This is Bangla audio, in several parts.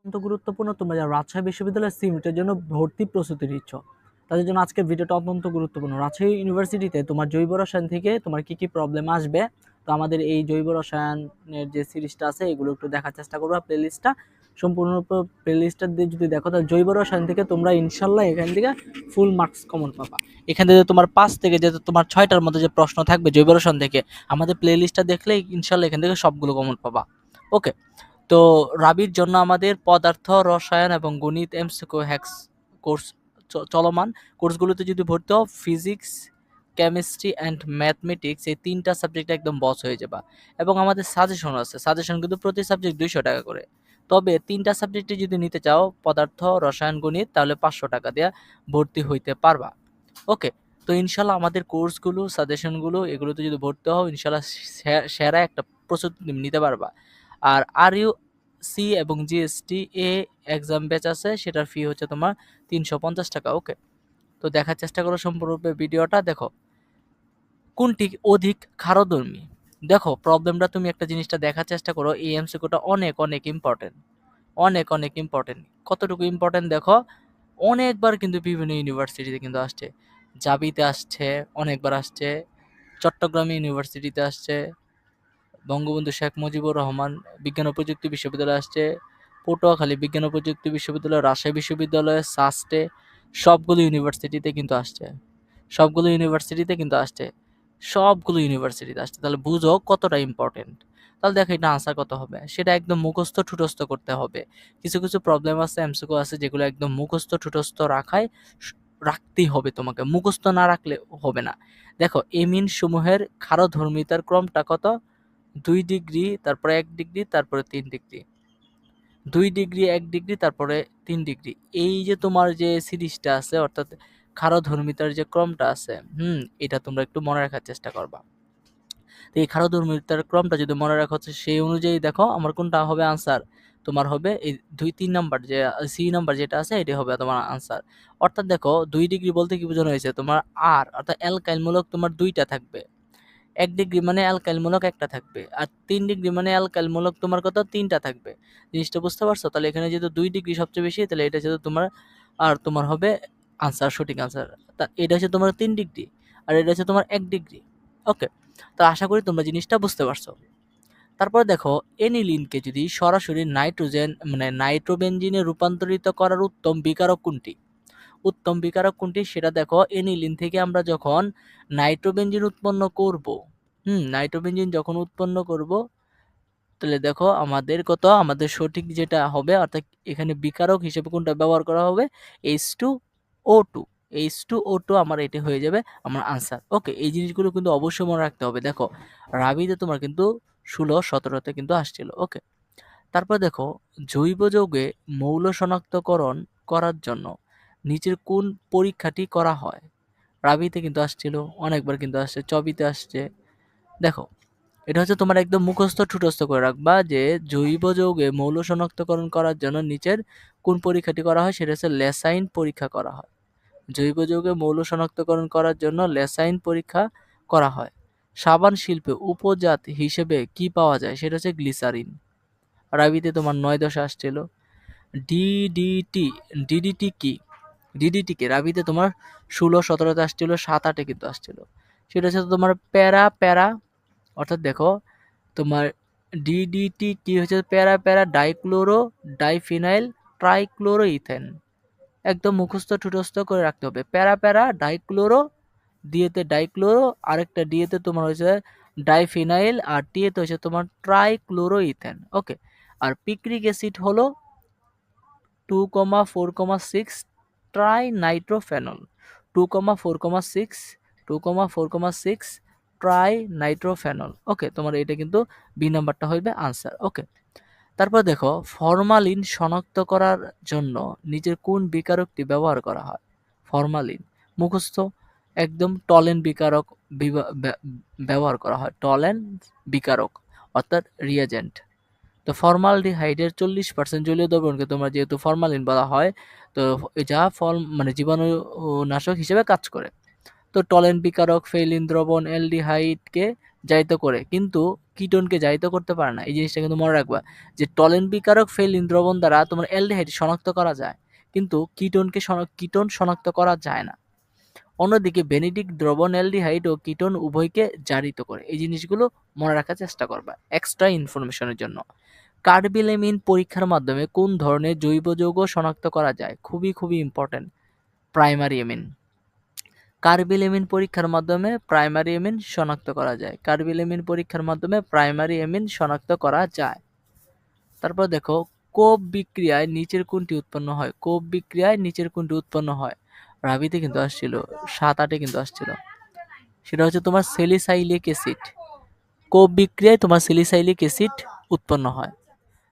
অত্যন্ত গুরুত্বপূর্ণ। তোমরা যারা রাজশাহী বিশ্ববিদ্যালয়ের সিমিটের জন্য ভর্তি প্রস্তুতি নিচ্ছ তাদের জন্য আজকের ভিডিওটা অত্যন্ত গুরুত্বপূর্ণ। রাজশাহী ইউনিভার্সিটিতে তোমার জৈব রসায়ন থেকে তোমার কি কি প্রবলেম আসবে, তো আমাদের এই জৈব রসায়নের যে সিরিজটা আছে, এগুলো একটু দেখার চেষ্টা করবা প্লেলিস্টটা সম্পূর্ণ প্লেলিস্টটা দিয়ে যদি দেখো, তাহলে জৈব রসায়ন থেকে তোমরা ইনশাল্লাহ এখান থেকে ফুল মার্কস কমন পাবা। এখান থেকে তোমার পাঁচ থেকে যে তোমার ছয়টার মধ্যে যে প্রশ্ন থাকবে জৈব রসায়ন থেকে, আমাদের প্লেলিস্টটা দেখলে ইনশাল্লাহ এখান থেকে সবগুলো কমন পাবা। ওকে তো রাবির জন্য আমাদের পদার্থ, রসায়ন এবং গণিত এমসিকো হ্যাক্স কোর্স চলমান। কোর্সগুলোতে যদি ভর্তি হও ফিজিক্স কেমিস্ট্রি অ্যান্ড ম্যাথমেটিক্স এই তিনটা সাবজেক্ট একদম বস হয়ে যাবা। এবং আমাদের সাজেশন আছে। সাজেশন কিন্তু প্রতি সাবজেক্ট দুইশো টাকা করে। তবে তিনটা সাবজেক্টে যদি নিতে চাও, পদার্থ, রসায়ন, গণিত, তাহলে পাঁচশো টাকা দেওয়া ভর্তি হইতে পারবা। ওকে, তো ইনশাল্লাহ আমাদের কোর্সগুলো সাজেশনগুলো এগুলোতে যদি ভর্তি হও, ইনশাল্লাহ সেরা একটা প্রস্তুতি নিতে পারবা। আর আর ইউ সি এবং জিএসটি এ এক্সাম ব্যাচ আছে, সেটার ফি হচ্ছে তোমার তিনশো পঞ্চাশ টাকা ওকে তো দেখার চেষ্টা করো সম্পূর্ণ ভিডিওটা, দেখো। কোনটি অধিক খারদর্মী দেখো প্রবলেমটা তুমি একটা জিনিসটা দেখার চেষ্টা করো, এই এমসিকিউটা অনেক অনেক ইম্পর্টেন্ট অনেক অনেক ইম্পর্টেন্ট কতটুকু ইম্পর্টেন্ট দেখো, অনেকবার কিন্তু বিভিন্ন ইউনিভার্সিটিতে কিন্তু আসছে। জাবিতে আসছে, অনেকবার আসছে, চট্টগ্রাম ইউনিভার্সিটিতে আসছে বঙ্গবন্ধু শেখ মুজিবুর রহমান বিজ্ঞান ও প্রযুক্তি বিশ্ববিদ্যালয় আসছে, পটুয়াখালী বিজ্ঞান ও প্রযুক্তি বিশ্ববিদ্যালয়, রাজশাহী বিশ্ববিদ্যালয় সাস্টে সবগুলো ইউনিভার্সিটিতে কিন্তু আসছে। সবগুলো ইউনিভার্সিটিতে কিন্তু আসছে। সবগুলো ইউনিভার্সিটিতে আসছে। তাহলে বুঝো কতটা ইম্পর্টেন্ট তাহলে দেখো এটা আনসার কত হবে? সেটা একদম মুখস্থ ঠুটস্থ করতে হবে। কিছু কিছু প্রবলেম আছে এমসিকিউ আছে, যেগুলো একদম মুখস্থ ঠুটস্থ রাখায় রাখতেই হবে তোমাকে। মুখস্থ না রাখলে হবে না। দেখো এমিন সমূহের খারধর্মিতার ক্রমটা কত? দুই ডিগ্রি, তারপরে এক ডিগ্রি, তারপরে তিন ডিগ্রি। দুই ডিগ্রি, এক ডিগ্রি, তারপরে তিন ডিগ্রি। এই যে তোমার যে সিরিজটা আছে, অর্থাৎ ক্ষারধর্মিতার যে ক্রমটা আছে, হুম, এটা তোমরা একটু মনে রাখার চেষ্টা করবা। তো এই ক্ষারধর্মিতার ক্রমটা যদি মনে রাখা, হচ্ছে সেই অনুযায়ী দেখো, আমার কোনটা হবে আনসার তোমার হবে এই দুই, তিন নাম্বার যে সি নাম্বার যেটা আছে, এটাই হবে তোমার আনসার অর্থাৎ দেখো, দুই ডিগ্রি বলতে কি বোঝানো হয়েছে? তোমার আর অর্থাৎ অ্যালকাইলমূলক তোমার দুইটা থাকবে। এক ডিগ্রি মানে অ্যালকাইলমূলক একটা থাকবে, আর তিন ডিগ্রি মানে অ্যালকাইলমূলক তোমার কত? তিনটা থাকবে। জিনিসটা বুঝতে পারছ? তাহলে এখানে যেহেতু দুই ডিগ্রি সবচেয়ে বেশি, তাহলে এটা যেহেতু তোমার, আর তোমার হবে আনসার সঠিক আনসার তা এটা হচ্ছে তোমার তিন ডিগ্রি আর এটা হচ্ছে তোমার এক ডিগ্রি ওকে তো আশা করি তোমরা জিনিসটা বুঝতে পারছ। তারপর দেখো এনিলিনকে যদি সরাসরি নাইট্রোজেন মানে নাইট্রোবেনজিনে রূপান্তরিত করার উত্তম বিকারক কোনটি? উত্তম বিকারক কোনটি? সেটা দেখো, এনিলিন থেকে আমরা যখন নাইট্রোবেনজিন উৎপন্ন করব, হুম নাইট্রোবেনজিন যখন উৎপন্ন করব, তাহলে দেখো আমাদের কত? আমাদের সঠিক যেটা হবে, অর্থাৎ এখানে বিকারক হিসেবে কোনটা ব্যবহার করা হবে? H two O two H two O two আমার এটি হয়ে যাবে আমার আনসার ওকে এই জিনিসগুলো কিন্তু অবশ্যই মনে রাখতে হবে। দেখো, রাবিতে তোমার কিন্তু ষোলো, সতেরোতে কিন্তু আসছিল। ওকে তারপর দেখো, জৈব যৌগে মৌল শনাক্তকরণ করার জন্য নিচের কোন পরীক্ষাটি করা হয়? রাবিতে কিন্তু আসছিল, অনেকবার কিন্তু আসছে, চবিতে আসছে। দেখো, এটা হচ্ছে তোমার একদম মুখস্থ, ঠুটস্থ করে রাখবা যে জৈব যৌগে মৌল শনাক্তকরণ করার জন্য নিচের কোন পরীক্ষাটি করা হয়, সেটা হচ্ছে লেসাইন পরীক্ষা করা হয়। জৈব যৌগে মৌল শনাক্তকরণ করার জন্য লেসাইন পরীক্ষা করা হয়। সাবান শিল্পে উপজাত হিসেবে কি পাওয়া যায়, সেটা হচ্ছে গ্লিসারিন। রাবিতে তোমার নয় দশা আসছিল। ডিডিটি ডিডিটি কি? ডিডিটি কে রাবিতে তোমার ষোলো, সতেরোতে আসছিল, সাত আটে কিন্তু আসছিল। সেটা হচ্ছে তোমার প্যারা প্যারা, অর্থাৎ দেখো, তোমার ডিডিটি কি হচ্ছে প্যারা প্যারা, ডাইক্লোরো, ডাইফিনাইল ট্রাইক্লোরো ইথেন একদম মুখস্থ, ঠুটস্থ করে রাখতে হবে। প্যারা প্যারা, ডাইক্লোরো দিয়েতে ডাইক্লোরো, আরেকটা ডিএতে তোমার হচ্ছে ডাইফিনাইল, আর টিএতে হচ্ছে তোমার ট্রাইক্লোরো ইথেন ওকে, আর পিক্রিক অ্যাসিড হলো two comma, four comma, six tri nitrophenol two comma four comma six two comma four comma six tri nitrophenol okay তোমার এটা কিন্তু বি নাম্বারটা হইবে আনসার ওকে তারপর দেখো ফরমালিন শনাক্ত করার জন্য নিজের কোন বিকারকটি ব্যবহার করা হয়? ফরমালিন মুখস্থ, একদম টলেন বিকারক ব্যবহার করা হয়। টলেন বিকারক, অর্থাৎ রিয়াজেন্ট তো ফর্মালডিহাইডের চল্লিশ পার্সেন্ট জলীয় দ্রবণকে তোমরা যেহেতু ফর্মালিন বলা হয়, তো যা ফল মানে জীবাণুনাশক হিসেবে কাজ করে। তো টলেন বিকারক ফেলিন দ্রবণ, অ্যালডিহাইডকে জাহিত করে, কিন্তু কিটোনকে জারিত করতে পারে না। এই জিনিসটা কিন্তু মনে রাখবা যে টলেন বিকারক ফেলিন দ্রবণ দ্বারা তোমার অ্যালডিহাইড শনাক্ত করা যায়, কিন্তু কিটোনকে কিটোন শনাক্ত করা যায় না। অন্যদিকে বেনিডিক দ্রবণ, অ্যালডিহাইড ও কিটোন উভয়কে জারিত করে। এই জিনিসগুলো মনে রাখার চেষ্টা করবা এক্সট্রা ইনফরমেশনের জন্য। কার্বিলামিন পরীক্ষার মাধ্যমে কোন ধরনের জৈব যৌগ শনাক্ত করা যায়? খুবই খুবই ইম্পর্টেন্ট প্রাইমারি এমিন কার্বিলামিন পরীক্ষার মাধ্যমে প্রাইমারি এমিন শনাক্ত করা যায়। কার্বিলামিন পরীক্ষার মাধ্যমে প্রাইমারি এমিন শনাক্ত করা যায়। তারপর দেখো, কোপ বিক্রিয়ায় নিচের কোনটি উৎপন্ন হয়? কোপ বিক্রিয়ায় নিচের কোনটি উৎপন্ন হয়? রাবিতে কিন্তু আসছিল সাত আটে কিন্তু আসছিল। সেটা হচ্ছে তোমার সেলিসাইলিক অ্যাসিড কোপ বিক্রিয়ায় তোমার সেলিসাইলিক অ্যাসিড উৎপন্ন হয়।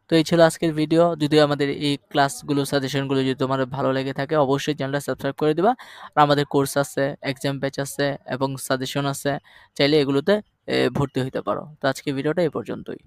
তো এই ছিল আজকের ভিডিও যদি আমাদের এই ক্লাসগুলো সাজেশনগুলো যদি তোমার ভালো লেগে থাকে, অবশ্যই চ্যানেলটা সাবস্ক্রাইব করে দেবা। আর আমাদের কোর্স আছে এক্সাম ব্যাচ আছে এবং সাজেশন আছে, চাইলে এগুলোতে ভর্তি হইতে পারো। তো আজকে ভিডিওটা এই পর্যন্তই।